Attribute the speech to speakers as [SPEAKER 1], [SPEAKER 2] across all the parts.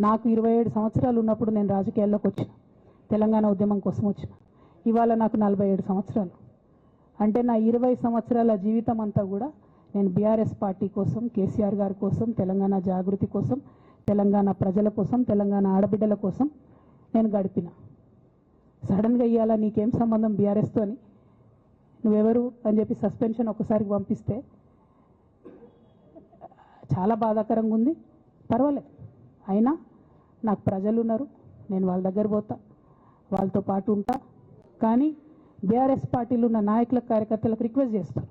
[SPEAKER 1] నాకు ఇరవై ఏడు సంవత్సరాలు ఉన్నప్పుడు నేను రాజకీయాల్లోకి వచ్చిన. తెలంగాణ ఉద్యమం కోసం వచ్చిన. ఇవాళ నాకు నలభై ఏడు సంవత్సరాలు. అంటే నా ఇరవై సంవత్సరాల జీవితం అంతా కూడా నేను బీఆర్ఎస్ పార్టీ కోసం కేసీఆర్ గారి కోసం తెలంగాణ జాగృతి కోసం తెలంగాణ ప్రజల కోసం తెలంగాణ ఆడబిడ్డల కోసం నేను గడిపిన. సడన్గా ఇవాళ నీకేం సంబంధం బీఆర్ఎస్తో అని నువ్వెవరు అని చెప్పి సస్పెన్షన్ ఒకసారి పంపిస్తే చాలా బాధాకరంగా ఉంది. పర్వాలేదు. అయినా నాకు ప్రజలు ఉన్నారు నేను వాళ్ళ దగ్గర పోతా వాళ్ళతో పాటు ఉంటా. కానీ బీఆర్ఎస్ పార్టీలో ఉన్న నాయకులకు కార్యకర్తలకు రిక్వెస్ట్ చేస్తాను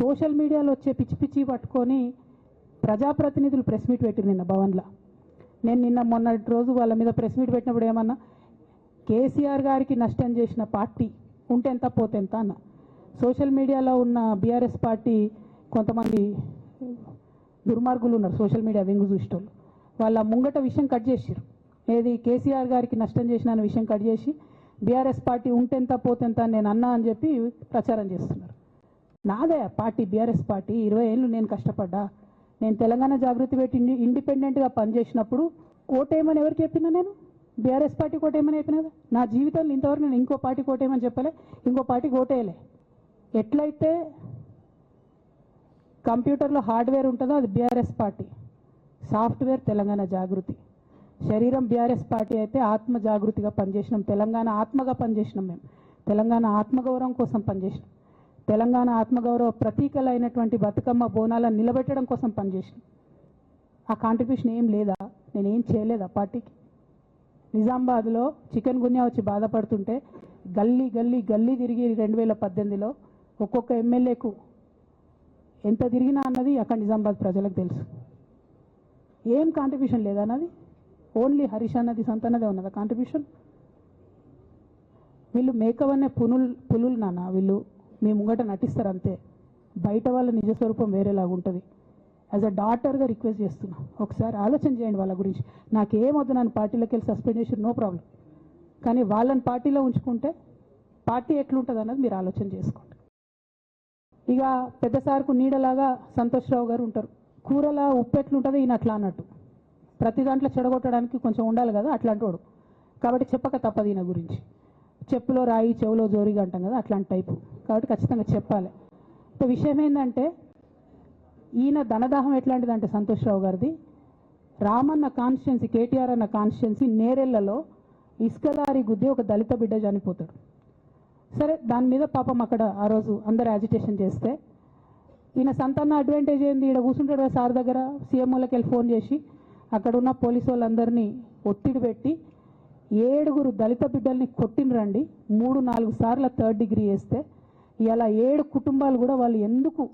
[SPEAKER 1] సోషల్ మీడియాలో వచ్చే పిచ్చి పిచ్చి పట్టుకొని ప్రజాప్రతినిధులు ప్రెస్ మీట్ పెట్టిరు నిన్న భవన్లో. నేను నిన్న మొన్నటి రోజు వాళ్ళ మీద ప్రెస్ మీట్ పెట్టినప్పుడు ఏమన్నా కేసీఆర్ గారికి నష్టం చేసిన పార్టీ ఉంటే ఎంత పోతే ఎంత అన్న. సోషల్ మీడియాలో ఉన్న బీఆర్ఎస్ పార్టీ కొంతమంది దుర్మార్గులు ఉన్నారు సోషల్ మీడియా వెంగు చూసేటోళ్ళు. వాళ్ళ ముంగట విషయం కట్ చేసిర్రు. ఏది కేసీఆర్ గారికి నష్టం చేసిన అనే విషయం కట్ చేసి బీఆర్ఎస్ పార్టీ ఉంటెంత పోతెంత నేను అన్నా అని చెప్పి ప్రచారం చేస్తున్నారు. నాదే పార్టీ బీఆర్ఎస్ పార్టీ. ఇరవై ఏళ్ళు నేను కష్టపడ్డా. నేను తెలంగాణ జాగృతి పెట్టి ఇండి ఇండిపెండెంట్గా పనిచేసినప్పుడు కోటేయమని ఎవరికి చెప్పినా నేను? బీఆర్ఎస్ పార్టీ కోటేయమని చెప్పినా నా జీవితంలో ఇంతవరకు నేను ఇంకో పార్టీ కోటేయమని చెప్పలే. ఇంకో పార్టీ కోటేయలే. ఎట్లయితే కంప్యూటర్లో హార్డ్వేర్ ఉంటుందో అది BRS party. Software Telangana Jagruthi. శరీరం బీఆర్ఎస్ పార్టీ అయితే ఆత్మ జాగృతిగా పనిచేసినాం. తెలంగాణ ఆత్మగా పనిచేసినాం మేము. తెలంగాణ ఆత్మగౌరవం కోసం పనిచేసినాం. తెలంగాణ ఆత్మగౌరవ ప్రతీకలైనటువంటి బతుకమ్మ బోనాలను నిలబెట్టడం కోసం పనిచేసినాం. ఆ కాంట్రిబ్యూషన్ ఏం లేదా? నేనేం చేయలేదా పార్టీకి. నిజామాబాద్లో చికెన్ గున్యా వచ్చి బాధపడుతుంటే గల్లీ గల్లీ గల్లీ తిరిగి రెండు వేల పద్దెనిమిదిలో ఒక్కొక్క ఎమ్మెల్యేకు ఎంత తిరిగినా అన్నది అక్కడ నిజామాబాద్ ప్రజలకు తెలుసు. ఏం కాంట్రిబ్యూషన్ లేదన్నది ఓన్లీ హరీష్ అన్నది సంతన్నదే ఉన్నదా కాంట్రిబ్యూషన్ వీళ్ళు మేకవనే పునుల్ పులులు నాన్న వీళ్ళు మీ ముంగట నటిస్తారు అంతే. బయట వాళ్ళ నిజ స్వరూపం వేరేలాగా ఉంటుంది. యాజ్ అ డాటర్గా రిక్వెస్ట్ చేస్తున్నా. ఒకసారి ఆలోచన చేయండి వాళ్ళ గురించి. నాకేం వద్దు నన్ను పార్టీలోకి వెళ్ళి సస్పెండ్ చేసి నో ప్రాబ్లం కానీ వాళ్ళని పార్టీలో ఉంచుకుంటే పార్టీ ఎట్లుంటుంది అన్నది మీరు ఆలోచన చేసుకోండి. ఇక పెద్ద సార్కు నీడలాగా సంతోష్ రావు గారు ఉంటారు. కూరలా ఉప్పెట్లు ఉంటుంది ఈయన అట్లా అన్నట్టు. ప్రతి దాంట్లో చెడగొట్టడానికి కొంచెం ఉండాలి కదా అట్లాంటి వాడు కాబట్టి చెప్పక తప్పదు ఈయన గురించి. చెప్పులో రాయి చెవులో జోరిగా అంటాం కదా అట్లాంటి టైపు. కాబట్టి ఖచ్చితంగా చెప్పాలి. ఇప్పుడు విషయం ఏంటంటే ఈయన ధనదాహం ఎట్లాంటిదంటే సంతోష్ రావు గారిది రామన్న కాన్స్టిట్యున్సీ కేటీఆర్ అన్న కాన్స్టిట్యున్సీ నేరెళ్ళలో ఇసుక లారీ గుద్ది ఒక దళిత బిడ్డ చనిపోతాడు. సరే దాని మీద పాపం అక్కడ ఆ రోజు అందరు యాజిటేషన్ చేస్తే. ఈయన సంతాన అడ్వాంటేజ్ ఏంది? ఈడ కూర్చుంటాడు సార్ దగ్గర సీఎంఓలకి వెళ్ళి ఫోన్ చేసి. అక్కడ ఉన్న పోలీసు వాళ్ళందరినీ ఒత్తిడి పెట్టి ఏడుగురు దళిత బిడ్డల్ని కొట్టినరండి మూడు నాలుగు సార్లు థర్డ్ డిగ్రీ వేస్తే. ఇలా ఏడు కుటుంబాలు కూడా వాళ్ళు ఎందుకు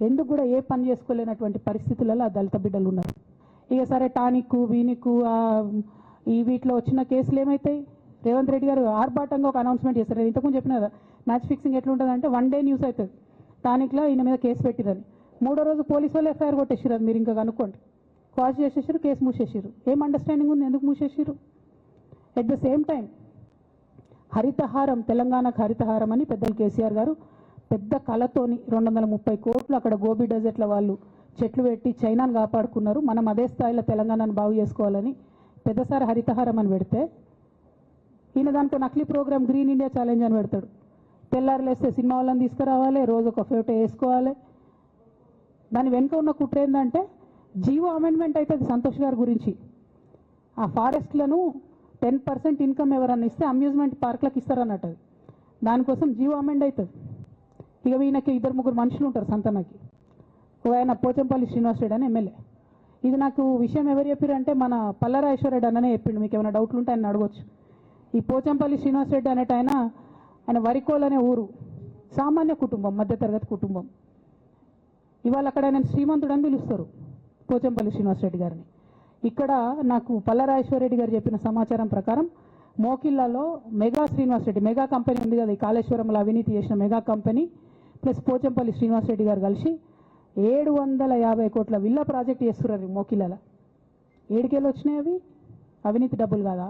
[SPEAKER 1] ఎందుకు కూడా ఏ పని చేసుకోలేనటువంటి పరిస్థితులలో ఆ దళిత బిడ్డలు ఉన్నారు. ఇక సరే టానిక్ వీనికు ఈ వీటిలో వచ్చిన కేసులు ఏమవుతాయి రేవంత్ రెడ్డి గారు ఆర్భాటంగా ఒక అనౌన్స్మెంట్ చేశారు. నేను ఇంతకుముందు చెప్పిన కదా మ్యాచ్ ఫిక్సింగ్ ఎట్లుంటుందంటే వన్ డే న్యూస్ అవుతుంది టానిక్లో ఈయన మీద కేసు పెట్టిరని మూడో రోజు పోలీసు వాళ్ళు ఎఫ్ఐఆర్ కొట్టేసారు అది మీరు ఇంకా కనుక్కోండి. క్వాష్ చేసేసారు కేసు మూసేసారు ఏం అండర్స్టాండింగ్ ఉంది? ఎందుకు మూసేసారు at the same time Harithaharam తెలంగాణకు హరితహారం అని పెద్దలు కేసీఆర్ గారు పెద్ద కళతోని రెండు వందల ముప్పై కోట్లు అక్కడ గోబీ డెజర్ట్ల వాళ్ళు చెట్లు పెట్టి చైనాను కాపాడుకున్నారు. మనం అదే స్థాయిలో తెలంగాణను బాగు చేసుకోవాలని పెద్దసారి హరితహారం అని పెడితే ఈయన దాంట్లో నకిలీ ప్రోగ్రామ్ గ్రీన్ ఇండియా ఛాలెంజ్ అని పెడతాడు. తెల్లారులేస్తే సినిమా వాళ్ళని తీసుకురావాలి రోజు ఒక ఫోటో వేసుకోవాలి. దాని వెనుక ఉన్న కుట్ర ఏంటంటే జీవో అమెండ్మెంట్ అవుతుంది సంతోష్ గారి గురించి. ఆ ఫారెస్ట్లను టెన్ పర్సెంట్ ఇన్కమ్ ఎవరన్నా ఇస్తే అమ్యూజ్మెంట్ పార్క్లకు ఇస్తారన్నట్టు అది. దానికోసం జీవో అమెండ్ అవుతుంది ఇక ఈయనకి ఇద్దరు ముగ్గురు మనుషులు ఉంటారు సంతనకి. ఓ ఆయన పోచంపల్లి శ్రీనివాస్ రెడ్డి అని ఎమ్మెల్యే. ఇది నాకు విషయం ఎవరు చెప్పారంటే మన పల్లరాజేశ్వరరెడ్డి అన్ననే చెప్పిండు. మీకు ఏమైనా డౌట్లు ఉంటే ఆయన అడగొచ్చు. ఈ పోచంపల్లి శ్రీనివాస్ రెడ్డి అనేట ఆయన ఆయన వరికోల్ అనే ఊరు సామాన్య కుటుంబం మధ్యతరగతి కుటుంబం. ఇవాళ అక్కడ ఆయన శ్రీమంతుడు అని పిలుస్తారు పోచంపల్లి శ్రీనివాసరెడ్డి గారిని. ఇక్కడ నాకు పల్లరాజేశ్వరరెడ్డి గారు చెప్పిన సమాచారం ప్రకారం మోకిల్లాలో మెగా శ్రీనివాసరెడ్డి మెగా కంపెనీ ఉంది కదా ఈ కాళేశ్వరంలో అవినీతి చేసిన mega company plus Pochampally Srinivasareddy గారు కలిసి ఏడు వందల యాభై కోట్ల విల్లా ప్రాజెక్ట్ చేస్తున్నారు ఈ మోకిల్లాల. ఏడుకేళ్ళు వచ్చినాయి అవి? అవినీతి డబ్బులు కాదా?